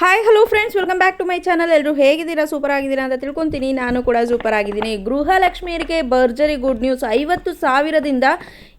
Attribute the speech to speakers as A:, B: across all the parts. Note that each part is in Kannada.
A: Hi hello friends welcome back to my channel ಎಲ್ಲರೂ ಹೇಗಿದ್ದೀರಾ? ಸೂಪರ್ ಆಗಿದ್ದೀರಾ ಅಂತ ತಿಳ್ಕೊತೀನಿ. ನಾನು ಕೂಡ ಸೂಪರ್ ಆಗಿದ್ದೀನಿ. ಗೃಹಲಕ್ಷ್ಮಿಯರಿಗೆ ಭರ್ಜರಿ ಗುಡ್ ನ್ಯೂಸ್ ಐವತ್ತು ಸಾವಿರದಿಂದ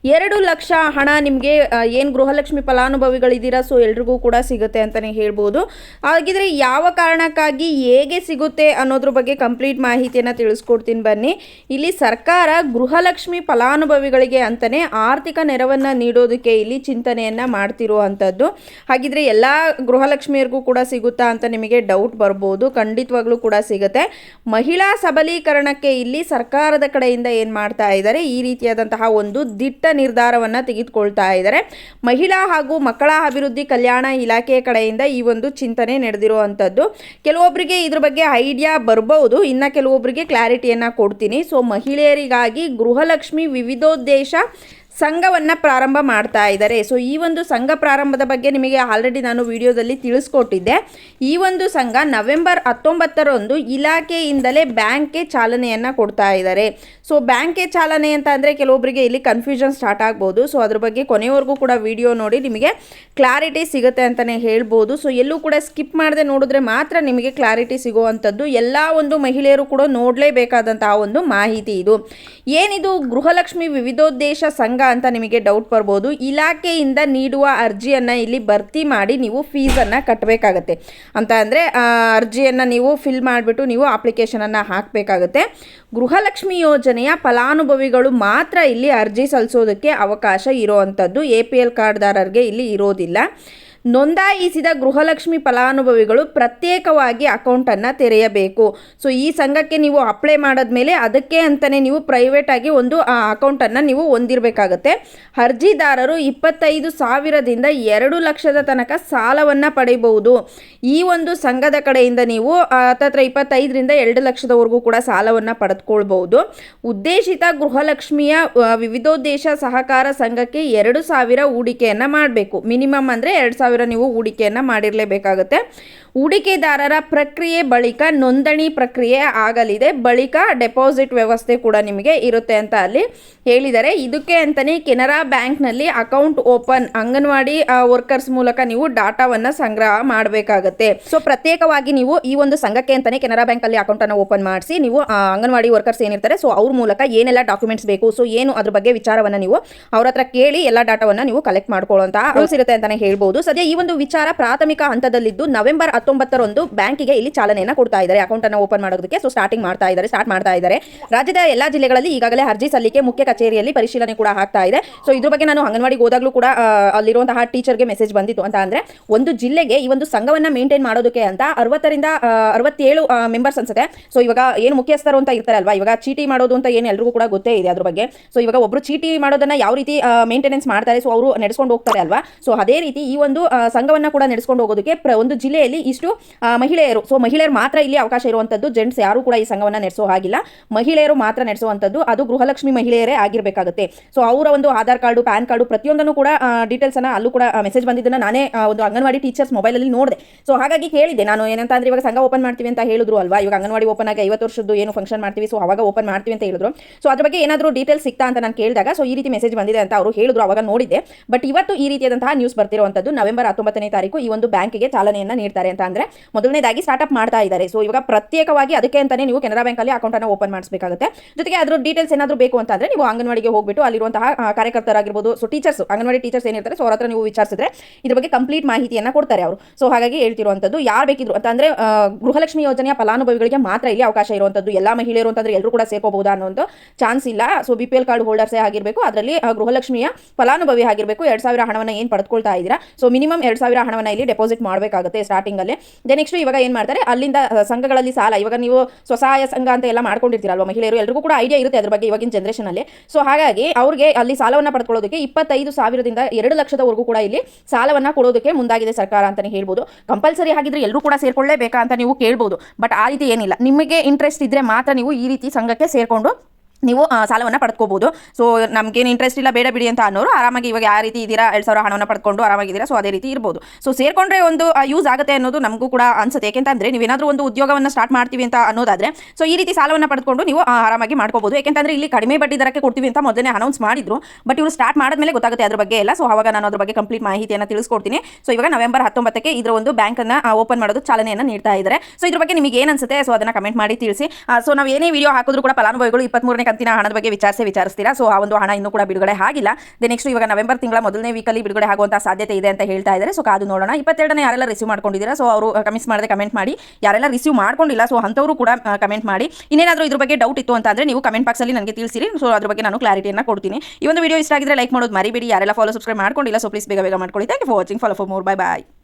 A: ಎರಡು ಲಕ್ಷ ಹಣ ನಿಮಗೆ ಏನು ಗೃಹಲಕ್ಷ್ಮಿ ಫಲಾನುಭವಿಗಳಿದ್ದೀರಾ, ಸೊ ಎಲ್ರಿಗೂ ಕೂಡ ಸಿಗುತ್ತೆ ಅಂತಲೇ ಹೇಳ್ಬೋದು. ಹಾಗಿದ್ರೆ ಯಾವ ಕಾರಣಕ್ಕಾಗಿ ಹೇಗೆ ಸಿಗುತ್ತೆ ಅನ್ನೋದ್ರ ಬಗ್ಗೆ ಕಂಪ್ಲೀಟ್ ಮಾಹಿತಿಯನ್ನು ತಿಳಿಸ್ಕೊಡ್ತೀನಿ ಬನ್ನಿ. ಇಲ್ಲಿ ಸರ್ಕಾರ ಗೃಹಲಕ್ಷ್ಮಿ ಫಲಾನುಭವಿಗಳಿಗೆ ಅಂತಲೇ ಆರ್ಥಿಕ ನೆರವನ್ನು ನೀಡೋದಕ್ಕೆ ಇಲ್ಲಿ ಚಿಂತನೆಯನ್ನು ಮಾಡ್ತಿರುವಂಥದ್ದು. ಹಾಗಿದ್ರೆ ಎಲ್ಲ ಗೃಹಲಕ್ಷ್ಮಿಯರಿಗೂ ಕೂಡ ಸಿಗುತ್ತಾ ಅಂತ ನಿಮಗೆ ಡೌಟ್ ಬರ್ಬೋದು, ಖಂಡಿತವಾಗ್ಲೂ ಕೂಡ ಸಿಗುತ್ತೆ. ಮಹಿಳಾ ಸಬಲೀಕರಣಕ್ಕೆ ಇಲ್ಲಿ ಸರ್ಕಾರದ ಕಡೆಯಿಂದ ಏನು ಮಾಡ್ತಾ ಇದ್ದಾರೆ, ಈ ರೀತಿಯಾದಂತಹ ಒಂದು ದಿಟ್ಟ ನಿರ್ಧಾರವನ್ನು ತೆಗೆದುಕೊಳ್ತಾ ಇದ್ದಾರೆ. ಮಹಿಳಾ ಹಾಗೂ ಮಕ್ಕಳ ಅಭಿವೃದ್ಧಿ ಕಲ್ಯಾಣ ಇಲಾಖೆ ಕಡೆಯಿಂದ ಈ ಒಂದು ಚಿಂತನೆ ನಡೆದಿರುವಂಥದ್ದು. ಕೆಲವೊಬ್ಬರಿಗೆ ಇದ್ರ ಬಗ್ಗೆ ಐಡಿಯಾ ಬರಬಹುದು ಇನ್ನು ಕೆಲವೊಬ್ಬರಿಗೆ ಕ್ಲಾರಿಟಿಯನ್ನು ಕೊಡ್ತೀನಿ. ಸೊ, ಮಹಿಳೆಯರಿಗಾಗಿ ಗೃಹಲಕ್ಷ್ಮಿ ವಿವಿಧೋದ್ದೇಶ ಸಂಘವನ್ನು ಪ್ರಾರಂಭ ಮಾಡ್ತಾ ಇದ್ದಾರೆ. ಸೊ ಈ ಒಂದು ಸಂಘ ಪ್ರಾರಂಭದ ಬಗ್ಗೆ ನಿಮಗೆ ಆಲ್ರೆಡಿ ನಾನು ವಿಡಿಯೋದಲ್ಲಿ ತಿಳಿಸ್ಕೊಟ್ಟಿದ್ದೆ. ಈ ಒಂದು ಸಂಘ ನವೆಂಬರ್ ಹತ್ತೊಂಬತ್ತರಂದು ಇಲಾಖೆಯಿಂದಲೇ ಬ್ಯಾಂಕ್ಗೆ ಚಾಲನೆಯನ್ನು ಕೊಡ್ತಾ ಇದ್ದಾರೆ. ಸೊ ಬ್ಯಾಂಕ್ಗೆ ಚಾಲನೆ ಅಂತ ಅಂದರೆ ಕೆಲವೊಬ್ಬರಿಗೆ ಇಲ್ಲಿ ಕನ್ಫ್ಯೂಷನ್ ಸ್ಟಾರ್ಟ್ ಆಗ್ಬೋದು. ಸೊ ಅದ್ರ ಬಗ್ಗೆ ಕೊನೆಯವರೆಗೂ ಕೂಡ ವಿಡಿಯೋ ನೋಡಿ ನಿಮಗೆ ಕ್ಲಾರಿಟಿ ಸಿಗುತ್ತೆ ಅಂತಲೇ ಹೇಳ್ಬೋದು. ಸೊ ಎಲ್ಲೂ ಕೂಡ ಸ್ಕಿಪ್ ಮಾಡದೆ ನೋಡಿದ್ರೆ ಮಾತ್ರ ನಿಮಗೆ ಕ್ಲಾರಿಟಿ ಸಿಗುವಂಥದ್ದು. ಎಲ್ಲ ಒಂದು ಮಹಿಳೆಯರು ಕೂಡ ನೋಡಲೇಬೇಕಾದಂತಹ ಒಂದು ಮಾಹಿತಿ ಇದು. ಏನಿದು ಗೃಹಲಕ್ಷ್ಮಿ ವಿವಿಧೋದ್ದೇಶ ಸಂಘ ಅಂತ ನಿಮಗೆ ಡೌಟ್ ಬರ್ಬೋದು. ಇಲಾಖೆಯಿಂದ ನೀಡುವ ಅರ್ಜಿಯನ್ನು ಇಲ್ಲಿ ಭರ್ತಿ ಮಾಡಿ ನೀವು ಫೀಸನ್ನು ಕಟ್ಟಬೇಕಾಗತ್ತೆ ಅಂತ ಅಂದರೆ ಅರ್ಜಿಯನ್ನು ನೀವು ಫಿಲ್ ಮಾಡಿಬಿಟ್ಟು ನೀವು ಅಪ್ಲಿಕೇಶನನ್ನು ಹಾಕಬೇಕಾಗತ್ತೆ. ಗೃಹಲಕ್ಷ್ಮಿ ಯೋಜನೆಯ ಫಲಾನುಭವಿಗಳು ಮಾತ್ರ ಇಲ್ಲಿ ಅರ್ಜಿ ಸಲ್ಲಿಸೋದಕ್ಕೆ ಅವಕಾಶ ಇರೋವಂಥದ್ದು ಎ ಪಿ ಎಲ್ ಕಾರ್ಡ್ದಾರರಿಗೆ ಇಲ್ಲಿ ಇರೋದಿಲ್ಲ. ನೋಂದಾಯಿಸಿದ ಗೃಹಲಕ್ಷ್ಮಿ ಫಲಾನುಭವಿಗಳು ಪ್ರತ್ಯೇಕವಾಗಿ ಅಕೌಂಟನ್ನು ತೆರೆಯಬೇಕು. ಸೊ ಈ ಸಂಘಕ್ಕೆ ನೀವು ಅಪ್ಲೈ ಮಾಡಿದ ಮೇಲೆ ಅದಕ್ಕೆ ಅಂತಲೇ ನೀವು ಪ್ರೈವೇಟಾಗಿ ಒಂದು ಅಕೌಂಟನ್ನು ನೀವು ಹೊಂದಿರಬೇಕಾಗತ್ತೆ. ಅರ್ಜಿದಾರರು ಇಪ್ಪತ್ತೈದು ಸಾವಿರದಿಂದ ಎರಡು ಲಕ್ಷದ ತನಕ ಸಾಲವನ್ನು ಪಡೆಯಬಹುದು ಈ ಒಂದು ಸಂಘದ ಕಡೆಯಿಂದ ನೀವು ಹತ್ತತ್ರ ಇಪ್ಪತ್ತೈದರಿಂದ ಎರಡು ಲಕ್ಷದವರೆಗೂ ಕೂಡ ಸಾಲವನ್ನು ಪಡೆದುಕೊಳ್ಬಹುದು. ಉದ್ದೇಶಿತ ಗೃಹಲಕ್ಷ್ಮಿಯ ಆ, ವಿವಿಧೋದ್ದೇಶ ಸಹಕಾರ ಸಂಘಕ್ಕೆ ಎರಡು ಸಾವಿರ ಹೂಡಿಕೆಯನ್ನು ಮಾಡಬೇಕು. ಮಿನಿಮಮ್ ಅಂದರೆ ಎರಡು ಸಾವಿರ ನೀವು ಹೂಡಿಕೆಯನ್ನು ಮಾಡಿರಲೇಬೇಕಾಗುತ್ತೆ. ಹೂಡಿಕೆದಾರರ ಪ್ರಕ್ರಿಯೆ ಬಳಿಕ ನೋಂದಣಿ ಪ್ರಕ್ರಿಯೆ ಆಗಲಿದೆ. ಬಳಿಕ ಡೆಪಾಸಿಟ್ ವ್ಯವಸ್ಥೆ ಕೂಡ ನಿಮಗೆ ಇರುತ್ತೆ ಅಂತ ಅಲ್ಲಿ ಹೇಳಿದ್ದಾರೆ. ಇದಕ್ಕೆ ಅಂತಲೇ ಕೆನರಾ ಬ್ಯಾಂಕ್ನಲ್ಲಿ ಅಕೌಂಟ್ ಓಪನ್, ಅಂಗನವಾಡಿ ವರ್ಕರ್ಸ್ ಮೂಲಕ ನೀವು ಡಾಟಾವನ್ನು ಸಂಗ್ರಹ ಮಾಡಬೇಕಾಗುತ್ತೆ. ಸೊ, ಪ್ರತ್ಯೇಕವಾಗಿ ನೀವು ಈ ಒಂದು ಸಂಘಕ್ಕೆ ಅಂತಲೇ ಕೆನರಾ ಬ್ಯಾಂಕಲ್ಲಿ ಅಕೌಂಟನ್ನು ಓಪನ್ ಮಾಡಿಸಿ, ನೀವು ಅಂಗನವಾಡಿ ವರ್ಕರ್ಸ್ ಏನಿರ್ತಾರೆ, ಸೊ, ಅವ್ರ ಮೂಲಕ ಏನೆಲ್ಲ ಡಾಕ್ಯುಮೆಂಟ್ಸ್ ಬೇಕು, ಸೊ, ಏನು ಅದ್ರ ಬಗ್ಗೆ ವಿಚಾರವನ್ನು ನೀವು ಅವ್ರ ಹತ್ರ ಕೇಳಿ ಎಲ್ಲ ಡಾಟಾವನ್ನು ನೀವು ಕಲೆಕ್ಟ್ ಮಾಡ್ಕೊಳ್ಳುವಂತಹ ರೂಲ್ಸ್ ಇರುತ್ತೆ ಅಂತಾನೆ ಹೇಳ್ಬೋದು. ಸದ್ಯ ಈ ಒಂದು ವಿಚಾರ ಪ್ರಾಥಮಿಕ ಹಂತದಲ್ಲಿದ್ದು ನವೆಂಬರ್ ಹತ್ತೊಂಬತ್ತರಂದು ಬ್ಯಾಂಕಿಗೆ ಇಲ್ಲಿ ಚಾಲನೆಯನ್ನು ಕೊಡ್ತಾ ಇದ್ದಾರೆ. ಅಕೌಂಟ್ ಅನ್ನು ಓಪನ್ ಮಾಡೋದಕ್ಕೆ ಸೊ ಸ್ಟಾರ್ಟಿಂಗ್ ಮಾಡ್ತಾ ಇದ್ದಾರೆ ಸ್ಟಾರ್ಟ್ ಮಾಡ್ತಾ ಇದ್ದಾರೆ. ರಾಜ್ಯದ ಎಲ್ಲಾ ಜಿಲ್ಲೆಗಳಲ್ಲಿ ಈಗಾಗಲೇ ಅರ್ಜಿ ಸಲ್ಲಿಕೆ ಮುಖ್ಯ ಕಚೇರಿಯಲ್ಲಿ ಪರಿಶೀಲನೆ ಕೂಡ ಆಗ್ತಾ ಇದೆ. ಸೊ ಇದ್ರ ಬಗ್ಗೆ ನಾನು ಅಂಗನವಾಡಿಗೆ ಹೋದಾಗಲೂ ಕೂಡ ಅಲ್ಲಿರುವಂತಹ ಟೀಚರ್ಗೆ ಮೆಸೇಜ್ ಬಂದಿತ್ತು ಅಂತ ಅಂದ್ರೆ, ಒಂದು ಜಿಲ್ಲೆಗೆ ಈ ಒಂದು ಸಂಘವನ್ನ ಮೇಂಟೈನ್ ಮಾಡೋದಕ್ಕೆ ಅಂತ ಅರವತ್ತರಿಂದ ಅರವತ್ತೇಳು ಮೆಂಬರ್ಸ್ ಅನ್ಸುತ್ತೆ. ಸೊ ಇವಾಗ ಏನು ಮುಖ್ಯಸ್ಥರು ಅಂತ ಇರ್ತಾರೆ ಅಲ್ವಾ? ಇವಾಗ ಚೀಟಿ ಮಾಡೋದು ಅಂತ ಏನು ಎಲ್ಲರಿಗೂ ಕೂಡ ಗೊತ್ತೇ ಇದೆ ಅದ್ರ ಬಗ್ಗೆ. ಸೊ ಇವಾಗ ಒಬ್ರು ಚೀಟಿ ಮಾಡೋದನ್ನ ಯಾವ ರೀತಿ ಮೇಂಟೆನೆನ್ಸ್ ಮಾಡ್ತಾರೆ? ಸೊ ಅವರು ನಡೆಸ್ಕೊಂಡು ಹೋಗ್ತಾರೆ ಅಲ್ವಾ? ಸೊ ಅದೇ ರೀತಿ ಈ ಒಂದು ಸಂಘವನ್ನ ಕೂಡ ನಡೆಸ್ಕೊಂಡು ಹೋಗೋದಕ್ಕೆ ಪ್ರ ಒಂದು ಜಿಲ್ಲೆಯಲ್ಲಿ ಇಷ್ಟು ಮಹಿಳೆಯರು. ಸೊ ಮಹಿಳೆಯರು ಮಾತ್ರ ಇಲ್ಲಿ ಅವಕಾಶ ಇರುವಂತದ್ದು. ಜೆಂಟ್ಸ್ ಯಾರು ಕೂಡ ಈ ಸಂಘವನ್ನು ನಡೆಸೋ ಹಾಗಿಲ್ಲ. ಮಹಿಳೆಯರು ಮಾತ್ರ ನಡೆಸುವಂತದ್ದು. ಅದು ಗೃಹಲಕ್ಷ್ಮಿ ಮಹಿಳೆಯರೇ ಆಗಿರಬೇಕಾಗುತ್ತೆ. ಸೊ ಅವರ ಒಂದು ಆಧಾರ್ ಕಾರ್ಡು, ಪ್ಯಾನ್ ಕಾರ್ಡು ಪ್ರತಿಯೊಂದನ್ನು ಕೂಡ ಡೀಟೇಲ್ಸ್ ಅನ್ನ ಅಲ್ಲೂ ಕೂಡ ಮೆಸೇಜ್ ಬಂದಿದ್ದನ್ನ ನಾನೇ ಒಂದು ಅಂಗನವಾಡಿ ಟೀಚರ್ಸ್ ಮೊಬೈಲಲ್ಲಿ ನೋಡಿದೆ. ಸೊ ಹಾಗಾಗಿ ಕೇಳಿದೆ ನಾನು ಏನಂತ ಅಂದ್ರೆ ಇವಾಗ ಸಂಘ ಓಪನ್ ಮಾಡ್ತೀವಿ ಅಂತ ಹೇಳಿದ್ರು ಅಲ್ವಾ? ಇವಾಗ ಅಂಗನವಾಡಿ ಓಪನ್ ಆಗಿ ಐವತ್ತು ವರ್ಷದ್ದು ಏನು ಫಂಕ್ಷನ್ ಮಾಡ್ತೀವಿ? ಸೊ ಅವಾಗ ಓಪನ್ ಮಾಡ್ತೀವಿ ಅಂತ ಹೇಳಿದ್ರು. ಸೊ ಅದ್ರ ಬಗ್ಗೆ ಏನಾದರೂ ಡೀಟೇಲ್ಸ್ ಸಿಗ್ತಾ ಅಂತ ನಾನು ಕೇಳಿದಾಗ ಸೊ ಈ ರೀತಿ ಮೆಸೇಜ್ ಬಂದಿದೆ ಅಂತ ಅವರು ಹೇಳಿದ್ರು, ಅವಾಗ ನೋಡಿದ್ದೆ. ಬಟ್ ಇವತ್ತು ಈ ರೀತಿಯಾದಂತಹ ನ್ಯೂಸ್ ಬರ್ತಿರುವಂತದ್ದು ನವೆಂಬರ್ ಹತ್ತೊಂಬತ್ತನೇ ತಾರೀಕು ಈ ಒಂದು ಬ್ಯಾಂಕಿಗೆ ಚಾಲನೆಯನ್ನ ನೀಡ್ತಾರೆ ಅಂತ ಅಂದ್ರೆ ಮೊದಲನೇದಾಗಿ ಸ್ಟಾರ್ಟ್ಅಪ್ ಮಾಡ್ತಾ ಇದ್ದಾರೆ. ಸೊ ಇವಾಗ ಪ್ರತ್ಯೇಕವಾಗಿ ಅದಕ್ಕೆ ಅಂತಾನೆ ನೀವು ಕೆನರಾ ಬ್ಯಾಂಕಲ್ಲಿ ಅಕೌಂಟ್ ಅನ್ನು ಓಪನ್ ಮಾಡಿಸಬೇಕಾಗುತ್ತೆ. ಜೊತೆಗೆ ಅದ್ರ ಡೀಟೇಲ್ಸ್ ಏನಾದರೂ ಬೇಕು ಅಂತಂದ್ರೆ ನೀವು ಅಂಗನವಾಡಿಗೆ ಹೋಗ್ಬಿಟ್ಟು ಅಲ್ಲಿರುವಂತಹ ಕಾರ್ಯಕರ್ತರಾಗಿರ್ಬೋದು ಸೊ ಟೀಚರ್ಸ್ ಅಂಗನವಾಡಿ ಟೀಚರ್ಸ್ ಏನಿರ್ತಾರೆ ಸೊ ಅವ್ರ ಹತ್ರ ನೀವು ವಿಚಾರಿಸಿದ್ರೆ ಇದ್ರ ಬಗ್ಗೆ ಕಂಪ್ಲೀಟ್ ಮಾಹಿತಿಯನ್ನ ಕೊಡ್ತಾರೆ ಅವರು. ಸೊ ಹಾಗಾಗಿ ಹೇಳ್ತಿರುವಂಥದ್ದು ಯಾರು ಬೇಕಿದ್ರು ಅಂತ ಅಂದ್ರೆ ಗೃಹಲಕ್ಷ್ಮಿ ಯೋಜನೆಯ ಫಲಾನುಭವಿಗಳಿಗೆ ಮಾತ್ರ ಇಲ್ಲಿ ಅವಕಾಶ ಇರುವಂತದ್ದು. ಎಲ್ಲ ಮಹಿಳೆಯರು ಅಂತಂದ್ರೆ ಎಲ್ಲರೂ ಕೂಡ ಸೇರ್ಕೋಬಹುದಾ ಅನ್ನೋ ಒಂದು ಚಾನ್ಸ್ ಇಲ್ಲ so B P L card ಹೋಲ್ಡರ್ಸೇ ಆಗಿರಬೇಕು. ಅದರಲ್ಲಿ ಗೃಹಲಕ್ಷ್ಮಿಯ ಫಲಾನುಭವಿ ಆಗಿರಬೇಕು. ಎರಡು ಸಾವಿರ ಹಣವನ್ನು ಏನು ಪಡೆದುಕೊಳ್ತಾ ಇದ್ದೀರಾ? ಸೊ ಮಿನಿಮಮ್ ಎರಡು ಸಾವಿರ ಹಣವನ್ನು ಇಲ್ಲಿ ಡೆಪಾಸಿಟ್ ಮಾಡಬೇಕಾಗುತ್ತೆ ಸ್ಟಾರ್ಟಿಂಗಲ್ಲಿ. ದೆ ನೆಕ್ಸ್ಟ್ ಇವಾಗ ಏನು ಮಾಡ್ತಾರೆ? ಅಲ್ಲಿಂದ ಸಂಘಗಳಲ್ಲಿ ಸಾಲ. ಇವಾಗ ನೀವು ಸ್ವಸಹಾಯ ಸಂಘ ಅಂತ ಎಲ್ಲ ಮಾಡ್ಕೊಂಡಿರ್ತೀರಲ್ವ ಮಹಿಳೆಯರು? ಎಲ್ರಿಗೂ ಕೂಡ ಐಡಿಯಾ ಇರುತ್ತೆ ಅದ್ರ ಬಗ್ಗೆ ಇವಾಗಿನ ಜನರೇಷನಲ್ಲಿ ಸೊ ಹಾಗಾಗಿ ಅವ್ರಿಗೆ ಅಲ್ಲಿ ಸಾಲವನ್ನು ಪಡ್ಕೊಳ್ಳೋದಕ್ಕೆ ಇಪ್ಪತ್ತೈದು ಸಾವಿರದಿಂದ ಎರಡು ಲಕ್ಷದವರೆಗೂ ಕೂಡ ಇಲ್ಲಿ ಸಾಲವನ್ನು ಕೊಡೋದಕ್ಕೆ ಮುಂದಾಗಿದೆ ಸರ್ಕಾರ ಅಂತಲೇ ಹೇಳ್ಬೋದು. ಕಂಪಲ್ಸರಿ ಆಗಿದ್ರೆ ಎಲ್ಲರೂ ಕೂಡ ಸೇರ್ಕೊಳ್ಳೇಬೇಕಾ ಅಂತ ನೀವು ಕೇಳ್ಬೋದು. ಬಟ್ ಆ ರೀತಿ ಏನಿಲ್ಲ. ನಿಮಗೆ ಇಂಟ್ರೆಸ್ಟ್ ಇದ್ರೆ ಮಾತ್ರ ನೀವು ಈ ರೀತಿ ಸಂಘಕ್ಕೆ ಸೇರ್ಕೊಂಡು ನೀವು ಸಾಲವನ್ನು ಪಡ್ಕೋಬಹುದು ಸೊ ನಮಗೇನು ಇಂಟ್ರೆಸ್ಟ್ ಇಲ್ಲ, ಬೇಡ ಬಿಡಿ ಅಂತ ಅನ್ನೋರು ಆರಾಮಾಗಿ ಇವಾಗ ಯಾವ ರೀತಿ ಇದ್ದೀರಾ, ಎರಡು ಸಾವಿರ ಹಣವನ್ನು ಪಡ್ಕೊಂಡು ಆರಾಮಾಗಿದ್ದೀರಾ ಸೊ ಅದೇ ರೀತಿ ಇರ್ಬೋದು. ಸೊ ಸೇರ್ಕೊಂಡ್ರೆ ಒಂದು ಯೂಸ್ ಆಗುತ್ತೆ ಅನ್ನೋದು ನಮಗೂ ಕೂಡ ಅನ್ಸುತ್ತೆ. ನೀವು ಏನಾದರೂ ಒಂದು ಉದ್ಯೋಗವನ್ನು ಸ್ಟಾರ್ಟ್ ಮಾಡ್ತೀವಿ ಅಂತ ಅನ್ನೋದಾದರೆ ಸೊ ಈ ರೀತಿ ಸಾಲವನ್ನು ಪಡ್ಕೊಂಡು ನೀವು ಆರಾಮಾಗಿ ಮಾಡ್ಕೋಬಹುದು ಯಾಕೆಂತಂದ್ರೆ ಇಲ್ಲಿ ಕಡಿಮೆ ಬಡ್ಡಿ ದರಕ್ಕೆ ಕೊಡ್ತೀವಿ ಅಂತ ಮೊದಲೇ ಅನೌನ್ಸ್ ಮಾಡಿದ್ರು. ಬಟ್ ಇವರು ಸ್ಟಾರ್ಟ್ ಮಾಡಿದ್ಮೇಲೆ ಗೊತ್ತಾಗುತ್ತೆ ಅದ್ರ ಬಗ್ಗೆ ಎಲ್ಲ. ಸೊ ಅವಾಗ ನಾನು ಅದ್ರ ಬಗ್ಗೆ ಕಂಪ್ಲೀಟ್ ಮಾಹಿತಿಯನ್ನು ತಿಳಿಸ್ಕೊಡ್ತೀನಿ. ಸೊ ಇವಾಗ ನವೆಂಬರ್ ಹತ್ತೊಂಬತ್ತಕ್ಕೆ ಇದರ ಒಂದು ಬ್ಯಾಂಕನ್ನು ಓಪನ್ ಮಾಡೋದು ಚಾಲನೆಯನ್ನು ನೀಡ್ತಾ ಇದ್ದಾರೆ ಸೊ ಇದ್ರ ಬಗ್ಗೆ ನಿಮಗೆ ಏನು ಅನ್ಸುತ್ತೆ ಸೊ ಅದನ್ನು ಕಮೆಂಟ್ ಮಾಡಿ ತಿಳಿಸಿ. ಸೊ ನಾವು ಏನೇ ವಿಡಿಯೋ ಹಾಕಿದ್ರು ಕೂಡ ಫಲಾನುಭವಿಗಳು ಇಪ್ಪತ್ಮೂರನೇ ಕಂತಿನ ಹಣದ ಬಗ್ಗೆ ವಿಚಾರಿಸಿ ವಿಚಾರಿಸ್ತೀರಾ? ಸೊ ಆ ಒಂದು ಹಣ ಇನ್ನೂ ಕೂಡ ಬಿಡುಗಡೆ ಆಗಿಲ್ಲ. ದೆ ನೆಕ್ಸ್ಟ್ ಇವಾಗ ನವೆಂಬರ್ ತಿಂಗಳ ಮೊದಲನೇ ವೀಕಲ್ಲಿ ಬಿಡುಗಡೆ ಆಗುವಂಥ ಸಾಧ್ಯತೆ ಇದೆ ಅಂತ ಹೇಳ್ತಾ ಇದ್ದಾರೆ. ಸೊ ಅದು ನೋಡೋಣ. ಇಪ್ಪತ್ತೆರಡನೇ ಯಾರೆಲ್ಲ ರಿಸೀವ್ ಮಾಡ್ಕೊಂಡಿದ್ದೀರಾ? ಸೊ ಅವರು ಕಮಿಸ್ ಮಾಡದೆ ಕಮೆಂಟ್ ಮಾಡಿ. ಯಾರೆಲ್ಲ ರಿಸೀವ್ ಮಾಡ್ಕೊಂಡಿಲ್ಲ ಸೊ ಅಂಥವರು ಕೂಡ ಕಮೆಂಟ್ ಮಾಡಿ. ಇನ್ನೇನಾದರೂ ಇದ್ರ ಬಗ್ಗೆ ಡೌಟ್ ಇತ್ತು ಅಂತಂದ್ರೆ ನೀವು ಕಮೆಂಟ್ ಬಾಕ್ಸಲ್ಲಿ ನನಗೆ ತಿಳಿಸಿರಿ. ಸೊ ಅದ್ರ ಬಗ್ಗೆ ನಾನು ಕ್ಲಾರಿಟಿಯನ್ನು ಕೊಡ್ತೀನಿ. ಈ ಒಂದು ವಿಡಿಯೋ ಇಷ್ಟ ಆಗಿದ್ರೆ ಲೈಕ್ ಮಾಡೋದು ಮರಿಬೇಡಿ. ಯಾರೆಲ್ಲ ಫಾಲೋ ಸಬ್ಸ್ಕ್ರೈಬ್ ಮಾಡ್ಕೊಂಡಿಲ್ಲ ಸೊ ಪ್ಲೀಸ್ ಬೇಗ ಬೇಗ ಮಾಡ್ಕೊಳ್ಳಿ. Thank for watching follow for more bye bye